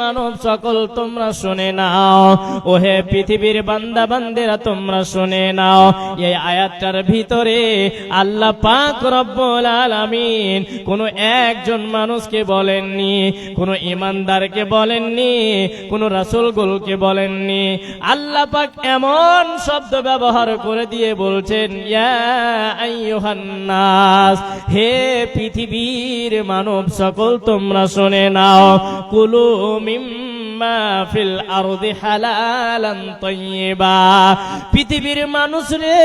মানব সকল তোমরা শুনে নাও। ওহে পৃথিবীর বান্দা বান্দেরা, তোমরা শুনে নাও। এই আয়াতটার ভিতরে আল্লাহ পাক রব্বুল আলামিন কোন একজন মানুষকে বলেননি, কোন ইমানদারকে বলেননি, কোন রাসূলগুলোকে বলেননি। আল্লাহ পাক এমন শব্দ ব্যবহার করে দিয়ে বলছেন, ইয়া আইয়ুহান নাস, হে পৃথিবীর মানব সকল তোমরা শুনে নাও। কুলু পৃথিবীর মানুষ রে,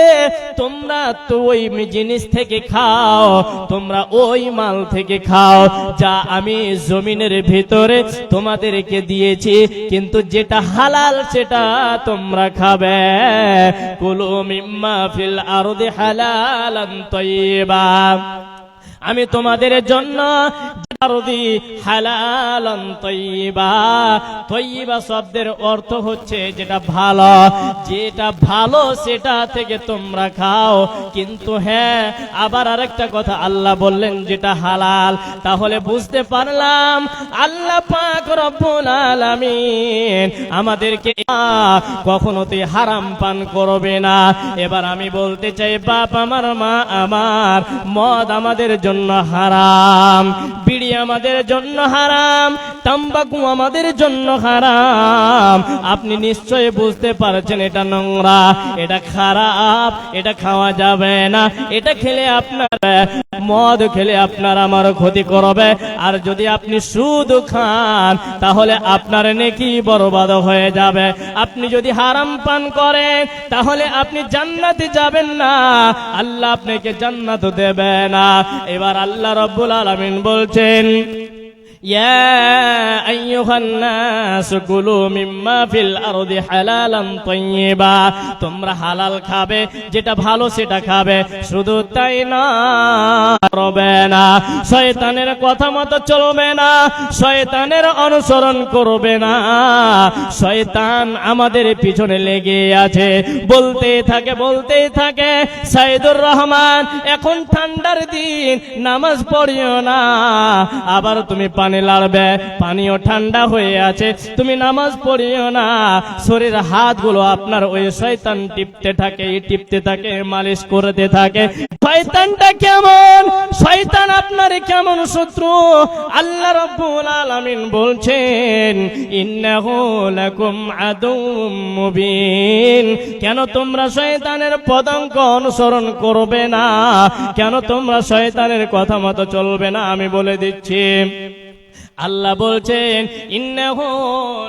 তোমরা তো ওই জিনিস থেকে খাও, তোমরা ওই মাল থেকে খাও, যা আমি জমিনের ভিতরে তোমাদেরকে দিয়েছি, কিন্তু যেটা হালাল সেটা তোমরা খাবে। কুলু মিম্মা ফিল আরদি হালালান তাইয়্যিবা আমি তোমাদের জন্য শব্দের অর্থ হচ্ছে যেটা ভালো। যেটা ভালো সেটা থেকে তোমরা খাও। কিন্তু হ্যাঁ আবার আরেকটা কথা আল্লাহ বললেন যেটা হালাল। তাহলে বুঝতে পারলাম, আল্লাহ পাক আমাদেরকে কখনোতেই হারাম পান করবে না। এবার আমি বলতে চাই, বাপ আমার, মা আমার, মদ আমাদের জন্য হারাম। বিড়ি আমাদের জন্য হারাম, তাম্বাকু আমাদের জন্য হারাম। আপনি নিশ্চয় বুঝতে পারছেন এটা নোংরা, এটা খারাপ, এটা খাওয়া যাবে না। এটা খেলে আপনার মদ, খেলে আপনার আমার ক্ষতি করবে। আর যদি আপনি সুদ খান, তাহলে আপনার নেকি বরবাদ হয়ে যাবে। আপনি যদি হারাম পান করেন, তাহলে আপনি জান্নাতে যাবেন না। আল্লাহ আপনাকে জান্নাত দেবে না। এবার আল্লাহ রব্বুল আলামিন বলছেন يا أيها الناس كلوا مما في الأرض حلالا طيبا তোমরা হালাল খাবে যেটা ভালো সেটা খাবে শুধু তাই না করবে না শয়তানের কথা মতো চলবে না শয়তানের অনুসরণ করবে না শয়তান আমাদের পিছনে লেগে আছে বলতে থাকে বলতে থাকে সাইদুর রহমান এখন ঠান্ডার দিন নামাজ পড়িও না আবার তুমি পানি লাড়বে, পানিও ঠান্ডা হয়ে আছে। তুমি নামাজ পড়িও না, শরীর হাতগুলো আপনার ওই শয়তান টিপতে থাকে টিপতে থাকে, মালিশ করতে থাকে। শয়তানটা কেমন? শয়তান আপনার কেমন শত্রু? আল্লাহ রাব্বুল আলামিন বলছেন, ইন্নাহু লাকুম আদুম মুবিন। কেন তোমরা শয়তানের পদাঙ্ক অনুসরণ করবে না? কেন তোমরা শয়তানের কথা মতো চলবে না? আমি বলে দিচ্ছি। আল্লাহ বলছেন ইন্নাহু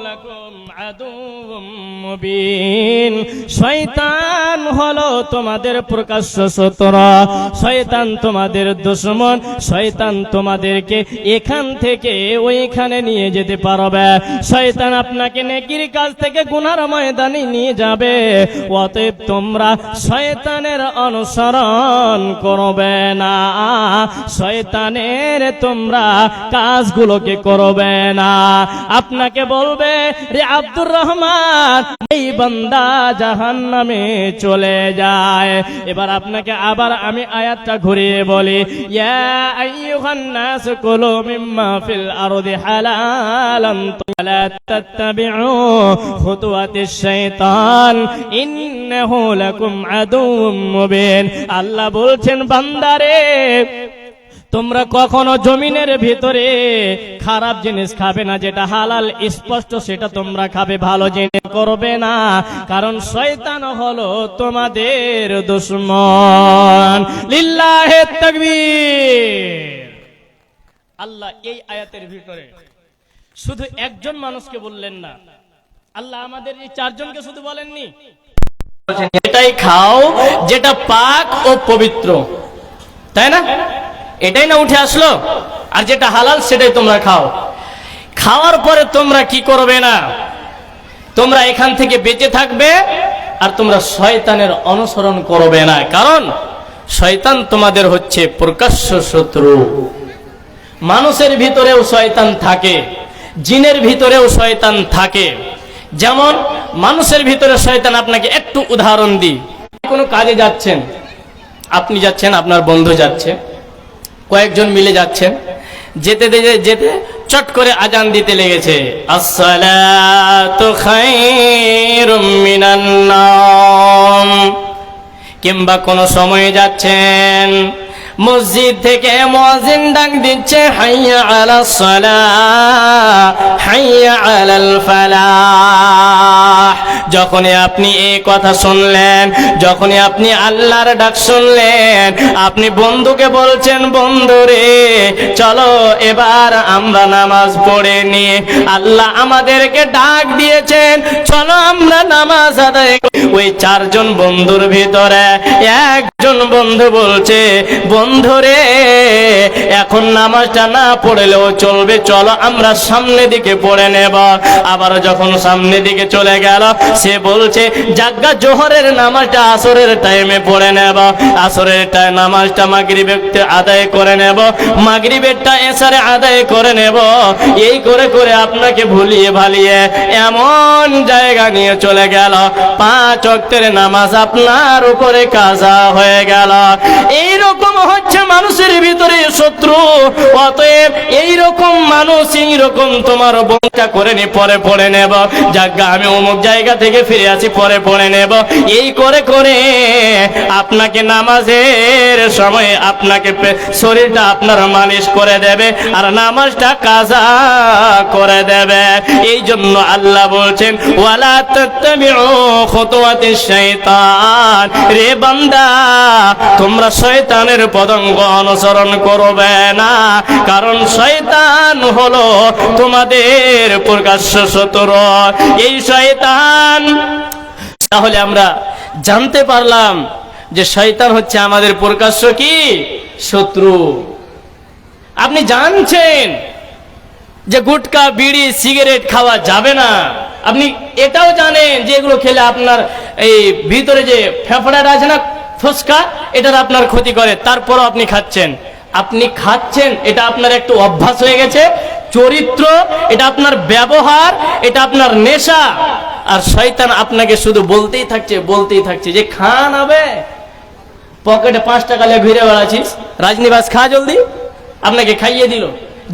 লাকুম আদুম মুবিন। শয়তান হলো তোমাদের প্রকাশ্য শত্রু। শয়তান তোমাদের দুশমন। শয়তান তোমাদেরকে এখান থেকে ওইখানে নিয়ে যেতে পারবে। শয়তান আপনাকে নেকির কাজ থেকে গুনার ময়দানে নিয়ে যাবে। অতএব তোমরা শয়তানের অনুসরণ করবে না। শয়তানের তোমরা কাজগুলোকে করবে না। আপনাকে বলবে রে আব্দুর রহমান এই বান্দা জাহান নামে চলে যায়। এবার আপনাকে আবার আমি আয়াতটা ঘুরিয়ে বলি। আল্লাহ বলছেন বান্দারে তোমরা কখনো জমিনের ভিতরে খারাপ জিনিস খাবে না, যেটা হালাল, স্পষ্ট সেটা তোমরা খাবে, ভালো জিনিস করবে না। কারণ শয়তান হলো তোমাদের দুশ্মন। লিল্লাহে আল্লাহ এই আয়াতের ভিতরে শুধু একজন মানুষকে বললেন না, আল্লাহ আমাদের এই চারজনকে শুধু বলেননি। এটাই খাও যেটা পাক ও পবিত্র। তাই না? এটাই না উঠে আসলো? আর যেটা হালাল, সেটাই তোমরা খাও। খাওয়ার পরে তোমরা কি করবে না? তোমরা এখান থেকে বেঁচে থাকবে আর তোমরা শয়তানের অনুসরণ করবে না। কারণ শয়তান তোমাদের হচ্ছে প্রকাশ্য শত্রু। মানুষের ভিতরেও শয়তান থাকে, জিনের ভিতরেও শয়তান থাকে। যেমন মানুষের ভিতরে শয়তান আপনাকে একটু উদাহরণ দিই। কোনো কাজে যাচ্ছেন, আপনি যাচ্ছেন, আপনার বন্ধু যাচ্ছে কয়েকজন মিলে যাচ্ছেন। যেতে যেতে যেতে চট করে আজান দিতে লেগেছে। কিংবা কোনো সময়ে যাচ্ছেন। মসজিদ থেকে মুয়াজ্জিন ডাক দিচ্ছে, হাইয়া আলা সালাহ হাইয়া আলাল ফালাহ। যখনই আপনি এই কথা শুনলেন, যখনই আপনি আল্লাহর ডাক শুনলেন, আপনি বন্ধুকে বলছেন, বন্ধু রে, চলো এবার আমরা নামাজ পড়ে নিয়ে আল্লাহ আমাদেরকে ডাক দিয়েছেন, চলো আমরা নামাজ আদায়। ওই চারজন বন্ধুর ভিতরে একজন বন্ধু বলছে, বন্ধু রে, এখন নামাজটা না পড়লেও চলবে, চলো আমরা সামনে দিকে পড়ে নেব আবার যখন সামনে দিকে চলে গেল সে বলছে, জাগা জোহরের নামাজটা আসরের টাইমে পড়ে নেব। আসরের টাইম নামাজটা মাগরিবের আদায় করে নেব। মাগরিবেরটা এসারে আদায় করে নেব। এই করে করে আপনাকে ভুলিয়ে ভালিয়ে এমন জায়গা নিয়ে চলে গেল। পাঁচ অক্টের নামাজ আপনার উপরে কাজা হয়ে গেল। এইরকম হচ্ছে মানুষের ভিতরে শত্রু। অতএব এইরকম মানুষ, এইরকম তোমার বংটা করে নি, পরে পড়ে নেব। যাজ্ঞা আমি অমুক জায়গা থেকে ফিরে আসি, পরে পড়ে নেব। এই করে করে আপনাকে নামাজের সময় আপনাকে শরীরটা আপনার মালিশ করে দেবে আর নামাজটা কাজা করে দেবে। এই জন্য আল্লাহ বলছেন রে বান্দা, তোমরা শয়তানের পদঙ্গ অনুসরণ করবে না, কারণ শয়তান হলো তোমাদের প্রকাশ্য শত্রু। এই শয়তান তাহলে আমরা জানতে পারলাম যে শয়তান হচ্ছে আমাদের প্রকাশ্য কি? শত্রু। আপনি জানছেন যে গুটকা, বিড়ি, সিগারেট খাওয়া যাবে না। আপনি এটাও জানেন যে এগুলো খেলে আপনার এই ভিতরে যে ফেফড়াটা আছে না, ফুসকা, এটার আপনার ক্ষতি করে। তারপরও আপনি খাচ্ছেন। আপনি খাচ্ছেন, এটা আপনার একটু অভ্যাস হয়ে গেছে। চরিত্র, এটা আপনার ব্যবহার, এটা আপনার নেশা। আর শয়তান আপনাকে শুধু বলতেই থাকছে বলতেই থাকছে যে, খান হবে। পকেটে পাঁচ টাকা নিয়ে ঘুরে বেড়াচ্ছিস। রাজনিবাস খা জলদি। আপনাকে খাইয়ে দিল।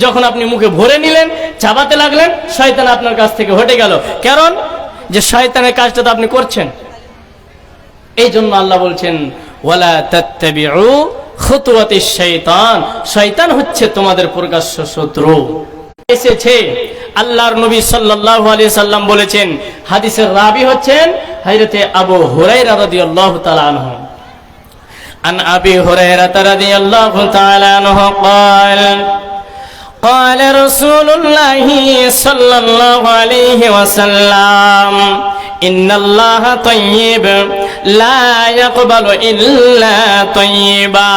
যখন আপনি মুখে ভরে নিলেন, চাবাতে লাগলেন, শয়তান আপনার কাছ থেকে হটে গেল। কারণ, যে শয়তানের কাজটা তো আপনি করছেন। এই জন্য আল্লাহ বলছেন, ওয়ালা তাত্তাবিউ খুতুওয়াতিশ শাইতান শয়তান হচ্ছে তোমাদের প্রকাশ্য শত্রু এসেছে আল্লাহর নবী সাল্লাল্লাহু আলাইহি সাল্লাম বলেছেন হাদিসের রাবি হচ্ছেন হযরতে আবু হুরায়রা রাদিয়াল্লাহু তাআলা আনহু عن أبي هريرة رضي الله تعالى عنه قال قال رسول الله صلى الله عليه وسلم إن الله طيب লা ইয়াকবালু ইল্লা তাইয়্যিবা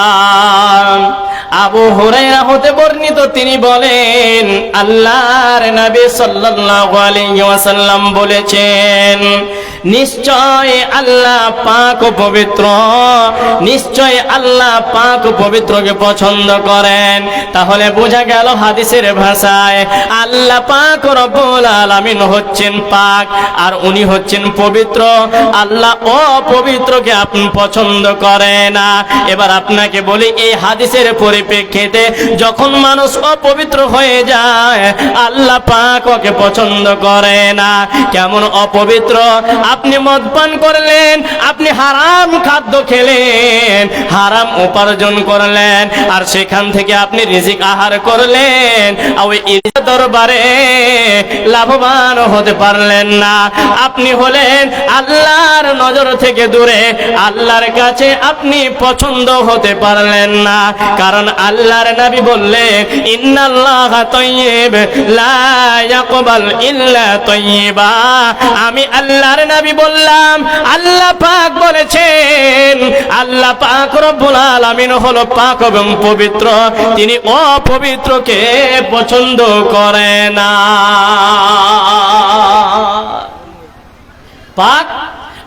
আবু হুরাইরা হতে বর্ণিত তিনি বলেন, আল্লাহর নবী সাল্লাল্লাহু আলাইহি ওয়াসাল্লাম বলেছেন নিশ্চয় আল্লাহ পাক পবিত্র। নিশ্চয় আল্লাহ পাক পবিত্রকে পছন্দ করেন। তাহলে বোঝা গেল হাদিসের ভাষায়, আল্লাহ পাক রব্বুল আলামিন হচ্ছেন পাক আর উনি হচ্ছেন পবিত্র। আল্লাহ অপবিত্রকে আপনি পছন্দ করে না। এবার আপনাকে বলি, এই হাদিসের পরিপ্রেক্ষিতে যখন মানুষ অপবিত্র হয়ে যায়, আল্লাহ পাক ওকে পছন্দ করে না। কেমন অপবিত্র? আপনি মদ পান করলেন, আপনি হারাম খাদ্য খেলেন, হারাম উপার্জন করলেন, আর সেখান থেকে আপনি রিজিক আহার করলেন ওই দরবারে লাভবান হতে পারলেন না। আপনি হলেন আল্লাহর নজর থেকে দূরে, আল্লাহর কাছে আপনি পছন্দ হতে পারলেন না। কারণ আল্লাহর নবী বললেন, ইন্নাল্লাহ তাইয়্যিব, লা ইয়াকবাল ইল্লা তাইয়্যিবা। আমি আল্লাহর নবী বললাম, আল্লাহ পাক বলেছেন, আল্লাহ পাক রব্বুল আলামিন হলো পাক এবং পবিত্র। তিনি অপবিত্রকে পছন্দ করে না। পাক,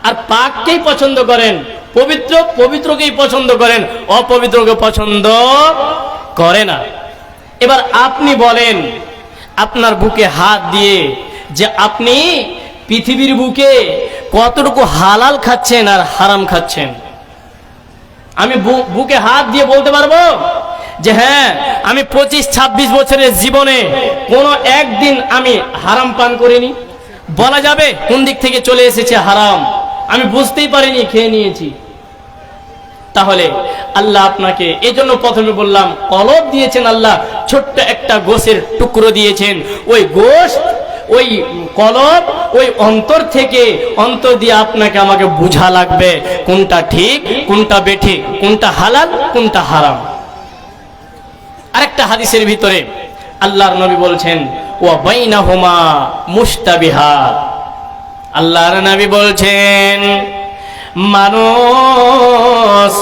আর পাককেই পছন্দ করেন। পবিত্র, পবিত্রকেই পছন্দ করেন, অপবিত্রকে পছন্দ করে না। এবার আপনি বলেন, আপনার বুকে হাত দিয়ে যে আপনি পৃথিবীর বুকে কতটুকু হালাল খাচ্ছেন আর হারাম খাচ্ছেন? আমি বুকে হাত দিয়ে বলতে পারব যে হ্যাঁ আমি পঁচিশ, ছাব্বিশ বছরের জীবনে কোনো একদিন আমি হারাম পান করিনি। বলা যাবে কোন দিক থেকে চলে এসেছে হারাম। আমি বুঝতেই পারিনি, খেয়ে নিয়েছি। তাহলে আল্লাহ আপনাকে এই জন্য প্রথমে বললাম, কলব দিয়েছেন আল্লাহ, ছোট্ট একটা গোশের টুকরো দিয়েছেন। ওই গোশ ওই কলব, ওই অন্তর থেকে অন্তর দিয়ে আপনাকে আমাকে বুঝা লাগবে কোনটা ঠিক, কোনটা বেঠিক, কোনটা হালাল, কোনটা হারাম। আরেকটা হাদিসের ভিতরে আল্লাহর নবী বলছেন ও বাইনাহুমা মুস্তাবিহাত আল্লাহর নবী বলছেন, মানুষ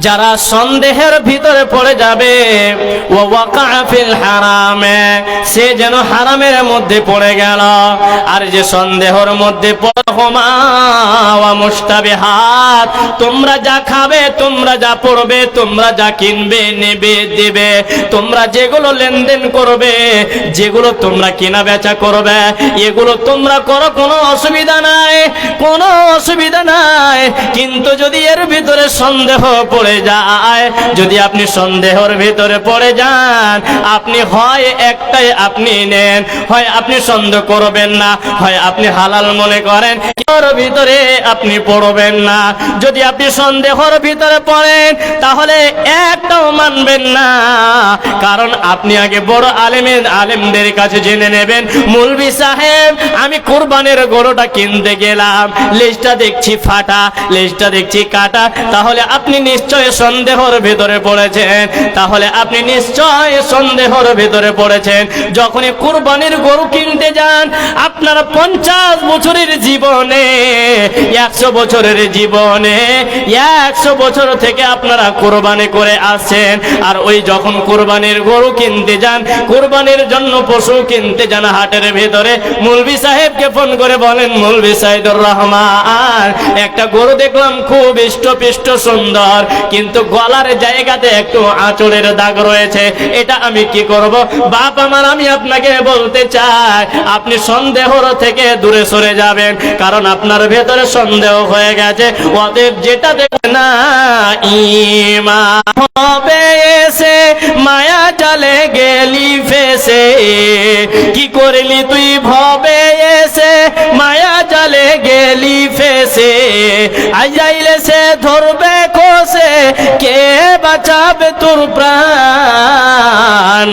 যারা সন্দেহের ভিতরে পড়ে যাবে ও ওয়াকাফিল হারামে, সে যেন হারামের মধ্যে পড়ে গেল। আর যে সন্দেহের মধ্যে মুস্তাবিহাত তোমরা যা খাবে, তোমরা যা পড়বে, তোমরা যা কিনবে, নেবে, দেবে। তোমরা যেগুলো লেনদেন করবে, যেগুলো তোমরা কেনা বেচা করবে, এগুলো তোমরা করো, কোনো অসুবিধা নাই, কোনো অসুবিধা নাই। কিন্তু যদি এর ভিতরে সন্দেহ পড়ে যায়, যদি আপনি সন্দেহর ভিতরে পড়ে যান, আপনি হয় একটাই আপনি নেন, হয় আপনি সন্দেহ করবেন না, হয় আপনি হালাল মনে করেন ওর ভিতরে আপনি পড়বেন না। যদি আপনি সন্দেহর ভিতরে পড়েন, তাহলে একটাও মানবেন না। কারণ আপনি আগে বড় আলেমের, আলেমদের কাছে জেনে নেবেন মুলবি সাহেব, আমি কোরবানের গরুটা কিনতে গেলাম। লেজটা দেখছি ফাটা, লেজটা দেখছি কাটা। তাহলে আপনি নিশ্চয় সন্দেহর ভিতরে পড়েছেন। তাহলে আপনি নিশ্চয় সন্দেহর ভিতরে পড়েছেন। যখনই কোরবানির গরু কিনতে যান, আপনারা পঞ্চাশ বছরের জীবনে একশো বছরের জীবনে, একশো বছর থেকে আপনারা কোরবানি করে আসছেন। আর ওই যখন কোরবানির গরু কিনতে যান, কোরবানির জন্য পশু কিনতে যান হাটের ভেতরে, মুলবি সাহেবকে ফোন করে বলেন, মুলবি সাইদুর রহমান, একটা গরু দেখলাম খুব ইষ্টপিষ্ট সুন্দর, কিন্তু গলার জায়গাতে একটু আঁচড়ের দাগ রয়েছে, এটা আমি কি করব? বাপ আমার, আমি আপনাকে বলতে চাই, আপনি সন্দেহর থেকে দূরে সরে যাবেন কারণ আপনার ভেতরে সন্দেহ হয়ে গেছে। অতএব যেটা দেখে না ইমা হবে এসে, মায়া চলে গেলি ফেসে। কি করলি তুই ভবে এসে, মায়া চলে গেলি ফেসে। আইলে সে ধরবে কোসে কে বাঁচাবে তোর প্রাণ?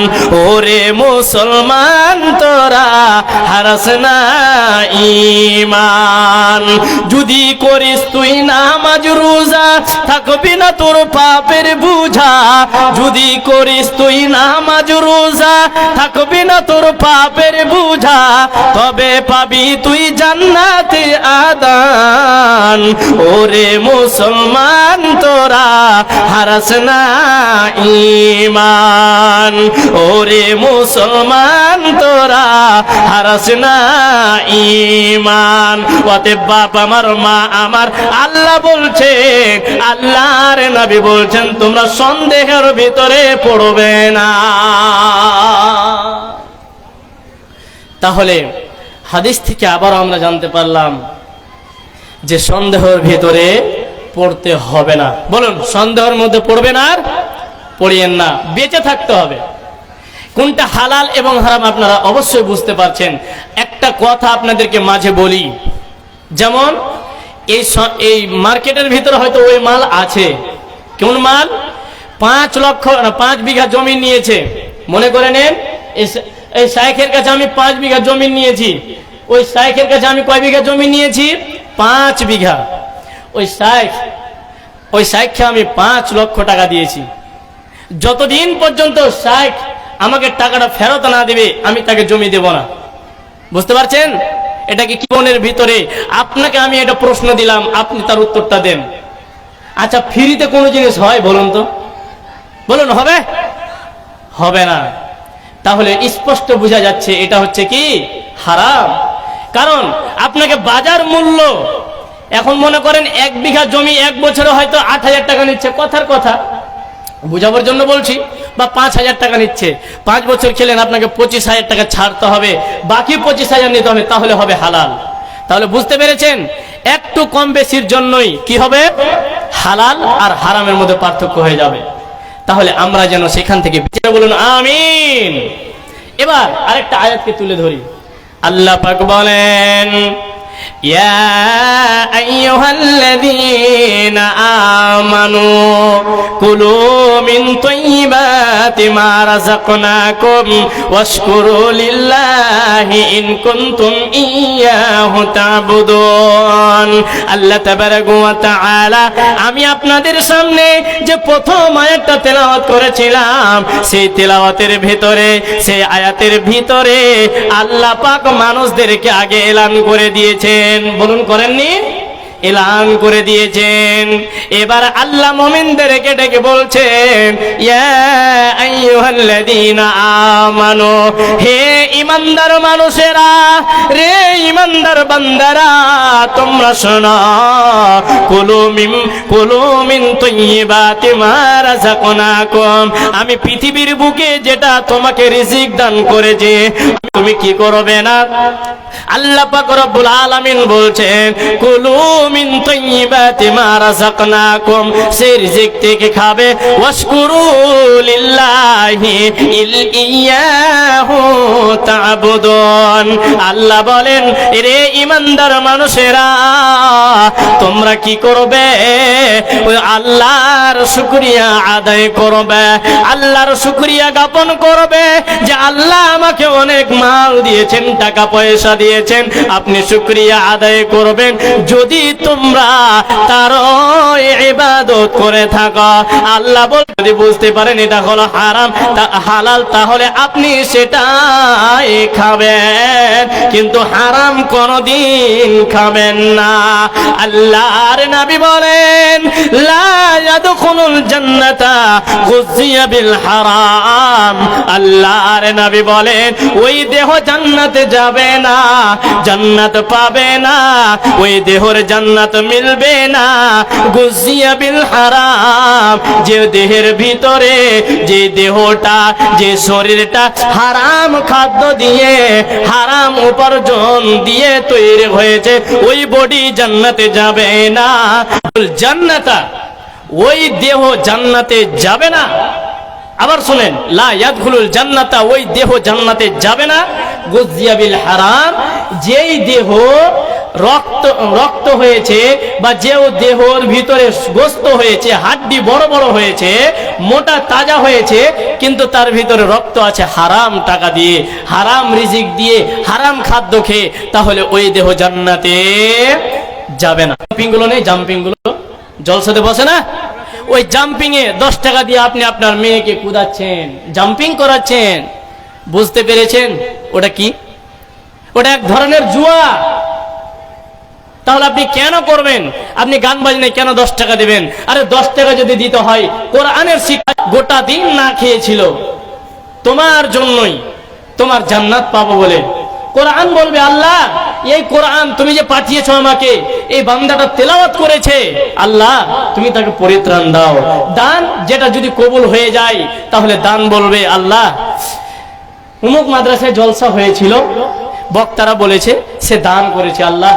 ওরে মুসলমান, তোরা হারাস না ইমান যদি করিস তুই নামাজ রোজা, থাকবি না তোর পাপের বুঝা। যদি করিস তুই নামাজ রোজা, থাকবি না তোর পাপের বুঝা। তবে পাবি তুই জান্নাতে আদান। ওরে মুসলমান, তোরা হারাস না ইমান ওরে মুসলমান, তোরা হারাস না ইমান। অতএব বাপ আমার, মা আমার, আল্লাহ বলছে আল্লাহর নবী বলছেন, তোমরা সন্দেহের ভিতরে পড়বে না। তাহলে হাদিস থেকে আবার আমরা জানতে পারলাম যে সন্দেহের ভিতরে পড়তে হবে না। বলুন, সন্দেহের মধ্যে পড়বে না আর পড়িয়েন না, বেঁচে থাকতে হবে। কোনটা হালাল এবং হারাম আপনারা অবশ্যই বুঝতে পারছেন। একটা কথা আপনাদেরকে মাঝে বলি, যেমন এই এই মার্কেটের ভিতরে হয়তো ওই মাল আছে। কোন মাল? পাঁচ লক্ষ পাঁচ বিঘা জমি নিয়েছে। মনে করে নেন এই শাইখের কাছে আমি পাঁচ বিঘা জমি নিয়েছি। ওই শাইখের কাছে আমি কয় বিঘা জমি নিয়েছি? পাঁচ বিঘা। ওই শাইখ, ওই শাইখকে আমি পাঁচ লক্ষ টাকা দিয়েছি। যতদিন পর্যন্ত শাইখ আমাকে টাকাটা ফেরত না দিবে, আমি তাকে জমি দেব না। বুঝতে পারছেন? এটা কি জীবনের ভিতরে? আপনাকে আমি এটা প্রশ্ন দিলাম, আপনি তার উত্তরটা দেন। আচ্ছা ফ্রিতে কোনো জিনিস হয় বলুন তো? বলুন, হবে? হবে না। তাহলে স্পষ্ট বোঝা যাচ্ছে, এটা হচ্ছে কি? হারাম। কারণ আপনাকে বাজার মূল্য, এখন মনে করেন এক বিঘা জমি এক বছরে হয়তো আট হাজার টাকা নিচ্ছে, কথার কথা। বোঝাবার জন্য বলছি, বা পাঁচ হাজার টাকা নিচ্ছে। পাঁচ বছর খেলেন, আপনাকে পঁচিশ হাজার টাকা ছাড়তে হবে, বাকি পঁচিশ হাজার নিতে হবে, তাহলে হবে হালাল। তাহলে বুঝতে পেরেছেন? একটু কম বেশির জন্যই কি হবে? হালাল আর হারামের মধ্যে পার্থক্য হয়ে যাবে। তাহলে আমরা যেন সেখান থেকে বিচার বলুন, আমিন। এবার আরেকটা আয়াতকে তুলে ধরি। আল্লাহ পাক বলেন, ইয়া আইয়ুহাল্লাযীনা آمنوا كلوا من طيبات ما رزقناكم واشكروا لله إن كنتم إياه تعبدون আল্লাহ তাবারাক ওয়া তাআলা আমি আপনাদের সামনে যে প্রথম আয়াতটা তেলাওয়াত করেছিলাম সেই তেলাওয়াতের ভিতরে সেই আয়াতের ভিতরে আল্লাহ পাক মানুষদেরকে আগে এলান করে দিয়েছেন বলুন করেননি এলান করে দিয়েছেন। এবার আল্লাহ মোমিনদেরকে ডেকে বলছেন আমানু, হে ইমানদার মানুষেরা, রে ইমানদার বান্দারা, তোমরা শোনো, কুলু মিন কুলু মিন তাইয়্যিবাতি মা রাযাকনাকুম, আমি পৃথিবীর বুকে যেটা তোমাকে রিজিক দান করেছি, তুমি কি করবে না? আল্লাহ পাক রব্বুল আলামিন বলছেন, কুলু মিন তাইয়্যিবাতি মা রাযাকনাকুম সেই থেকে খাবে। ওয়াশকুরু লিল্লাহি ইল ইয়াহু তা'বুদুন। আল্লাহ বলেন রে ইমানদার মানুষেরা, তোমরা কি করবে? ওই আল্লাহর শুকরিয়া আদায় করবে, আল্লাহর শুকরিয়া জ্ঞাপন করবে যে আল্লাহ আমাকে অনেক মাল দিয়েছেন, টাকা পয়সা দিয়েছেন। আপনি শুকরিয়া আদায় করবেন। যদি তোমরা তার ইবাদত করে থাকো। আল্লাহ বল যদি বুঝতে পারেন এটা হলো হারাম হালাল, তাহলে আপনি সেটাই খাবেন। কিন্তু হারাম কোনদিন খাবেন না। আল্লাহর নবী বলেন, লা ইয়াদখুলুল জান্নাতা গুজিয়া বিল হারাম। আল্লাহর নবী বলেন, ওই দেহ জান্নাতে যাবে না, জান্নাত পাবে না। ওই দেহর জান্নাত মিলবে না, গুজিয়া বিল হারাম। যে দেহের ভিতরে, যে দেহটা, যে শরীরটা হারাম খাদ্য দিয়ে, হারাম উপার্জন দিয়ে তৈরি হয়েছে, ওই বডি জান্নাতে যাবে না। জান্নাতা, ওই দেহ জান্নাতে যাবে না। আবার শুনেন, লা ইয়াদখুলুল জান্নাতা, ওই দেহ জান্নাতে যাবে না। গুজিয়াবিল হারাম, যেই দেহ রক্ত রক্ত হয়েছে বা যে দেহর ভিতরে গোস্ত হয়েছে, হাড্ডি বড় বড় হয়েছে, মোটা তাজা হয়েছে, কিন্তু তার ভিতরে রক্ত আছে হারাম টাকা দিয়ে, হারাম রিজিক দিয়ে, হারাম খাদ্য খেয়ে, তাহলে ওই দেহ জান্নাতে যাবে না। জাম্পিংগুলো নেই জাম্পিংগুলো জলসাতে বসে না? ওই জাম্পিং এ দশ টাকা দিয়ে আপনি আপনার মেয়েকে কুদাচ্ছেন জাম্পিং করাচ্ছেন, বুঝতে পেরেছেন? ওটা কি? ওটা এক ধরনের জুয়া। তাহলে আপনি কেন করবেন? আপনি গান বাজনায় কেন দশ টাকা দেবেন? আরে দশ টাকা যদি দিতে হয়, কোরআনের শিক্ষা গোটা দিন না খেয়েছিল। তোমার জন্যই তোমার জান্নাত পাবো বলে। কোরআন বলবে, আল্লাহ, এই কোরআন তুমি যে পাঠিয়েছ আমাকে, এই বান্দাটা তেলাওয়াত করেছে। আল্লাহ, তুমি তাকে পরিত্রাণ দাও। দান যেটা যদি কবুল হয়ে যায়, তাহলে দান বলবে, আল্লাহ, উমুক মাদ্রাসায় জলসা হয়েছিল। বক্তারা বলেছে, সে দান করেছে, আল্লাহ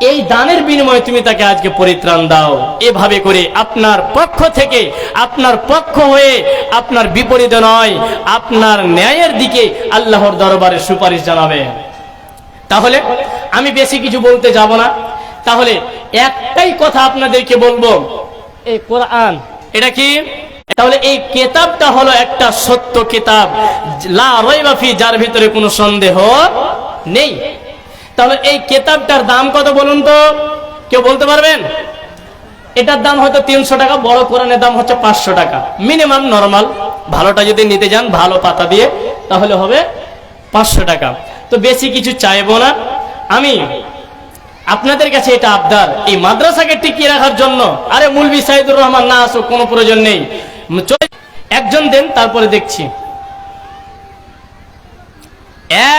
এই দানের বিনিময়ে তুমি তাকে আজকে পরিত্রাণ দাও। এভাবে করে আপনার পক্ষ থেকে, আপনার পক্ষ হয়ে আপনার বিপরীতে নয়, আপনার ন্যায়ের দিকে আল্লাহর দরবারে সুপারিশ জানাবে। তাহলে আমি বেশি কিছু বলতে যাব না। তাহলে একটাই কথা আপনাদেরকে বলব। এই কোরআন, এটা কি? তাহলে এই কেতাবটা হলো একটা সত্য কেতাব। লা রাইবা ফি, যার ভিতরে কোনো সন্দেহ নেই। তাহলে এই কেতাবটার দাম কত বলুন তো? কেউ বলতে পারবেন? এটার দাম হয়তো তিনশো টাকা, বড় কোরআনের দাম হচ্ছে পাঁচশো টাকা। Minimum normal. ভালোটা যদি নিতে যান, ভালো পাতা দিয়ে, তাহলে হবে পাঁচশো টাকা। তো বেশি কিছু চাইব না। আমি আপনাদের কাছে এটা আবদার, এই মাদ্রাসাকে টিকিয়ে রাখার জন্য। আরে মুলবি সাইদুর রহমান, না আসুক, কোনো প্রয়োজন নেই। একজন দেন, তারপরে দেখছি।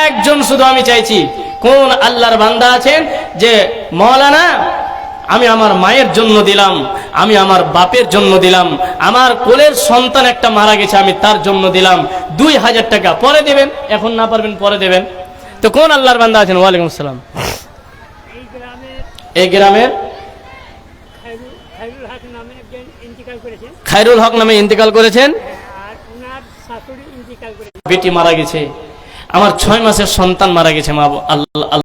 একজন শুধু আমি চাইছি। কোন আল্লাহর বান্দা আছেন যে মৌলানা আমি আমার মায়ের জন্য দিলাম আমি আমার বাপের জন্য দিলাম আমার কোলের সন্তান একটা মারা গেছে আমি তার জন্য দিলাম দুই হাজার টাকা পরে দেবেন এখন না পারবেন পরে দেবেন। তো কোন আল্লাহর বান্দা আছেন? ওয়ালাইকুম আসসালাম। এই গ্রামের এই গ্রামের খাইরুল খাইরুল হক নামে ইন্তিকাল করেছেন। খায়রুল হক নামে ইন্তেকাল করেছেন। বেটি মারা গেছে। আমার ছয় মাসের সন্তান মারা গেছে মা আল্লাহ